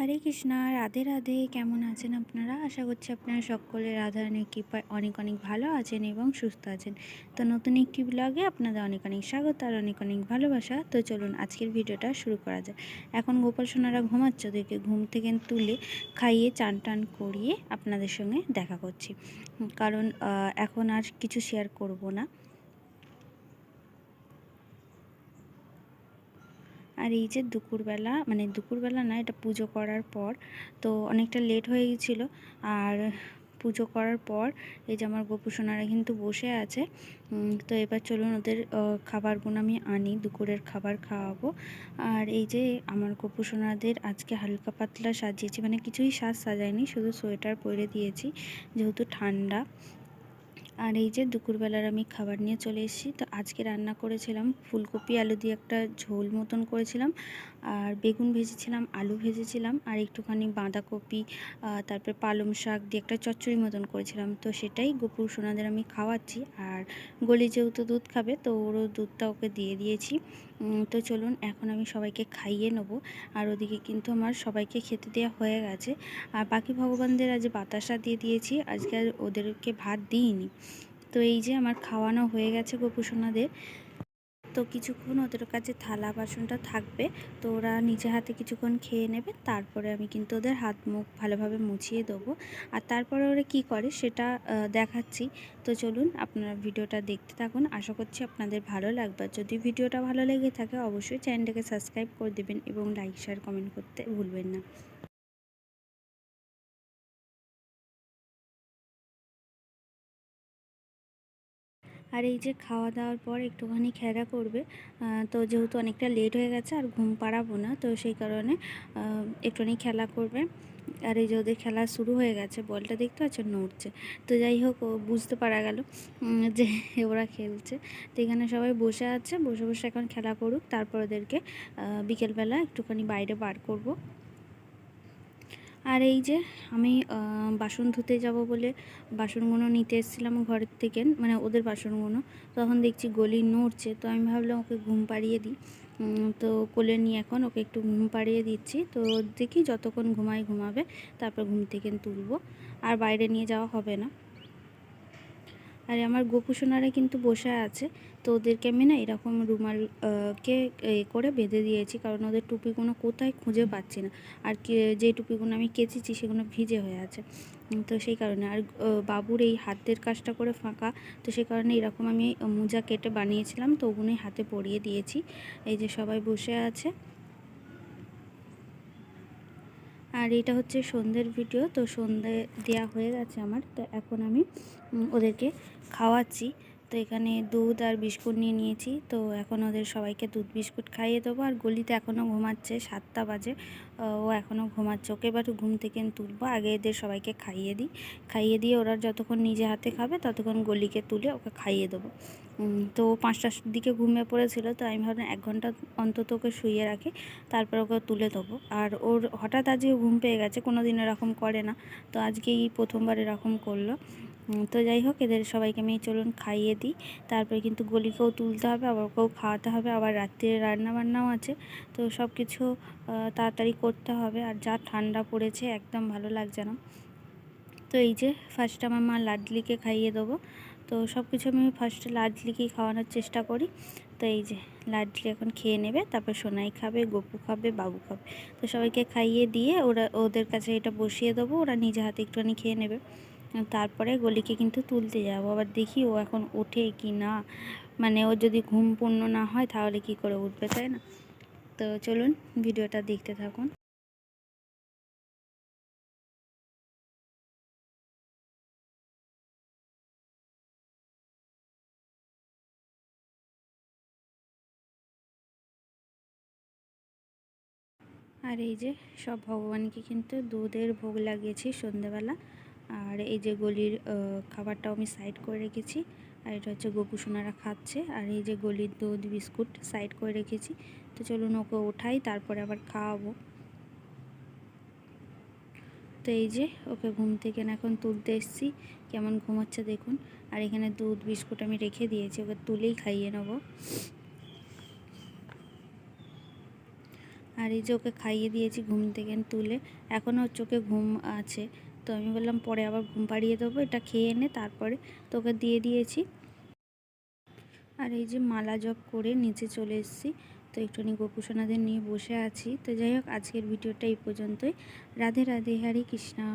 হরে কৃষ্ণা, রাধে রাধে। কেমন আছেন আপনারা? আশা করছি আপনারা সকলে রাধারানীর কৃপায় অনেক অনেক ভালো আছেন এবং সুস্থ আছেন। তো নতুন একটি ব্লগে আপনাদের অনেক অনেক স্বাগত আর অনেক অনেক ভালোবাসা। তো চলুন আজকের ভিডিওটা শুরু করা যায় এখন গোপাল সোনারা ঘুমাচ্ছে, ওদেরকে ঘুম থেকে তুলে খাইয়ে চান টান করিয়ে আপনাদের সঙ্গে দেখা করছি। কারণ এখন আর কিছু শেয়ার করব না। আর এই যে দুপুরবেলা মানে দুপুরবেলা না, এটা পুজো করার পর, তো অনেকটা লেট হয়ে গেছিল। আর পুজো করার পর, এই যে আমার গোপুসোনারা কিন্তু বসে আছে তো এবার চলুন ওদের খাবারগুলো আমি আনি, দুপুরের খাবার খাওয়াবো। আর এই যে আমার গোপুসোনাদের আজকে হালকা পাতলা সাজিয়েছি মানে কিছুই সাজ সাজায়নি, শুধু সোয়েটার পরে দিয়েছি, যেহেতু ঠান্ডা। আর এই যে দুপুরবেলার আমি খাবার নিয়ে চলে এসেছি। তো আজকে রান্না করেছিলাম ফুলকপি, আলু দিয়ে একটা ঝোল মতন করেছিলাম। আর বেগুন ভেজেছিলাম, আলু ভেজেছিলাম, আর একটুখানি বাঁধাকপি তারপরে পালং শাক দিয়ে একটা চচ্চড়ি মতন করেছিলাম। তো সেটাই গোপুর সোনাদের আমি খাওয়াচ্ছি। আর গলি যেহেতু দুধ খাবে, তো ওরও দুধটা ওকে দিয়ে দিয়েছি। তো চলুন এখন আমি সবাইকে খাইয়ে নেব। আর ওদিকে কিন্তু আমার সবাইকে খেতে দেওয়া হয়ে গেছে। আর বাকি ভগবানদের আজ বাতাসা দিয়ে দিয়েছি। আজকে আর ওদেরকে ভাত দিইনি। তো এই যে আমার খাওয়ানো হয়ে গেছে গোপুসোনাদের তো কিছুক্ষণ ওদের কাছে থালা বাসনটা থাকবে, তো ওরা নিজে হাতে কিছুক্ষণ খেয়ে নেবে, তারপরে আমি কিন্তু ওদের হাত মুখ ভালোভাবে মুছিয়ে দেবো। আর তারপরে ওরা কি করে সেটা দেখাচ্ছি। তো চলুন আপনারা ভিডিওটা দেখতে থাকুন। আশা করছি আপনাদের ভালো লাগবে। যদি ভিডিওটা ভালো লেগে থাকে, অবশ্যই চ্যানেলটাকে সাবস্ক্রাইব করে দেবেন এবং লাইক, শেয়ার, কমেন্ট করতে ভুলবেন না। আর এই যে খাওয়া দাওয়ার পর একটুখানি খেলা করবে তো যেহেতু অনেকটা লেট হয়ে গেছে আর ঘুম পাড়াবো না, তো সেই কারণে একটুখানি খেলা করবে। আর এই যে ওদের খেলা শুরু হয়ে গেছে, বলটা দেখতে পাচ্ছেন নড়ছে। তো যাই হোক, ও বুঝতে পারা গেল যে ওরা খেলছে। তো এখানে সবাই বসে আছে, বসে বসে এখন খেলা করুক, তারপর ওদেরকে বিকেলবেলা একটুখানি বাইরে বার করব। আর এই যে আমি বাসন ধুতে যাব বলে বাসনগুলো নিতে এসেছিলাম ঘরের থেকে মানে ওদের বাসনগুলো তখন দেখছি গলি নড়ছে, তো আমি ভাবলাম ওকে ঘুম পাড়িয়ে দিই। তো কোলে নিয়ে এখন ওকে একটু ঘুম পাড়িয়ে দিচ্ছি। তো দেখি যতক্ষণ ঘুমায় ঘুমাবে, তারপর ঘুম থেকে তুলবো। আর বাইরে নিয়ে যাওয়া হবে না। আর আমার গোপুসোনারা কিন্তু বসে আছে, তো ওদেরকে আমি না এরকম রুমাল কে করে বেঁধে দিয়েছি, কারণ ওদের টুপিগুলো কোথায় খুঁজে পাচ্ছি না। আর যে টুপিগুলো আমি কেচেছি সেগুলো ভিজে হয়ে আছে। তো সেই কারণে, আর বাবুর এই হাতের কাজটা করে ফাঁকা, তো সেই কারণে এরকম আমি মোজা কেটে বানিয়েছিলাম, তো ওগুলোই হাতে পরিয়ে দিয়েছি। এই যে সবাই বসে আছে আর এটা হচ্ছে সন্ধ্যের ভিডিও, তো সন্ধে দেওয়া হয়ে গেছে আমার, তো এখন আমি ওদেরকে খাওয়াচ্ছি। তো এখানে দুধ আর বিস্কুট নিয়ে নিয়েছি, তো এখন ওদের সবাইকে দুধ বিস্কুট খাইয়ে দেবো। আর গলিতে এখনও ঘুমাচ্ছে, সাতটা বাজে, ও এখনও ঘুমাচ্ছে। ওকে এবার ঘুম থেকে তুলবো, আগে এদের সবাইকে খাইয়ে দিই। খাইয়ে দিয়ে ওরা যতক্ষণ নিজে হাতে খাবে, ততক্ষণ গলিকে তুলে ওকে খাইয়ে দেবো। তো পাঁচটার দিকে ঘুমিয়ে পড়েছিল, তো আমি ভাবলাম এক ঘণ্টা অন্তত ওকে শুইয়ে রাখি, তারপর ওকে তুলে দেবো আর ওর হঠাৎ আজকে ঘুম পেয়ে গেছে কোনো দিন এরকম করে না, তো আজকেই প্রথমবার এরকম করল। তো যাই হোক, এদের সবাইকে আমি চলুন খাইয়ে দিই, তারপরে কিন্তু গলিকেও তুলতে হবে, আবার ওকেও খাওয়াতে হবে, আবার রাত্রে রান্না বান্নাও আছে, তো সব কিছু তাড়াতাড়ি করতে হবে, আর যা ঠান্ডা পড়েছে, একদম ভালো লাগছে না। তো এই যে ফার্স্ট আমার মা লাডলিকে খাইয়ে দেবো। তো সব কিছু আমি ফার্স্টে লাডলিকেই খাওয়ানোর চেষ্টা করি। তো এই যে লাডলি এখন খেয়ে নেবে, তারপর সোনাই খাবে, গপু খাবে, বাবু খাবে। তো সবাইকে খাইয়ে দিয়ে ওরা, ওদের কাছে এটা বসিয়ে দেবো, ওরা নিজে হাতে একটুখানি খেয়ে নেবে। তারপরে গলিকে কিন্তু তুলতে যাব। আবার দেখি ও এখন ওঠে কি না? মানে ও যদি ঘুম পূর্ণ না হয় তাহলে কি করে উঠবে, তাই না? তো চলুন ভিডিওটা দেখতে থাকুন। আর এই যে সব ভগবানকে কিন্তু দুধের ভোগ লাগিয়েছি সন্ধেবেলা। আর এই যে গলির খাবারটাও আমি সাইড করে রেখেছি। আর এটা হচ্ছে গোপুসোনারা খাচ্ছে। আর এই যে গলির দুধ, বিস্কুট সাইড করে রেখেছি। তো চলুন ওকে ওঠাই, তারপরে আবার খাওয়াবো। তো এই যে ওকে ঘুম থেকে না এখন তুলতে এসছি। কেমন ঘুমাচ্ছে দেখুন। আর এখানে দুধ, বিস্কুট আমি রেখে দিয়েছি, ওকে তুলেই খাইয়ে নেব। আর এই যে ওকে খাইয়ে দিয়েছি ঘুম থেকে তুলে, এখনও চোখে ঘুম আছে। তো আমি বললাম, পরে আবার ঘুম পাড়িয়ে দেবো, এটা খেয়ে এনে তারপরে তোকে দিয়ে দিয়েছি। আর এই যে মালা জপ করে নিচে চলে এসেছি। তো একটুখানি গোপুসোনাদের নিয়ে বসে আছি। তো যাই হোক, আজকের ভিডিওটা এই পর্যন্তই। রাধে রাধে, হরে কৃষ্ণা।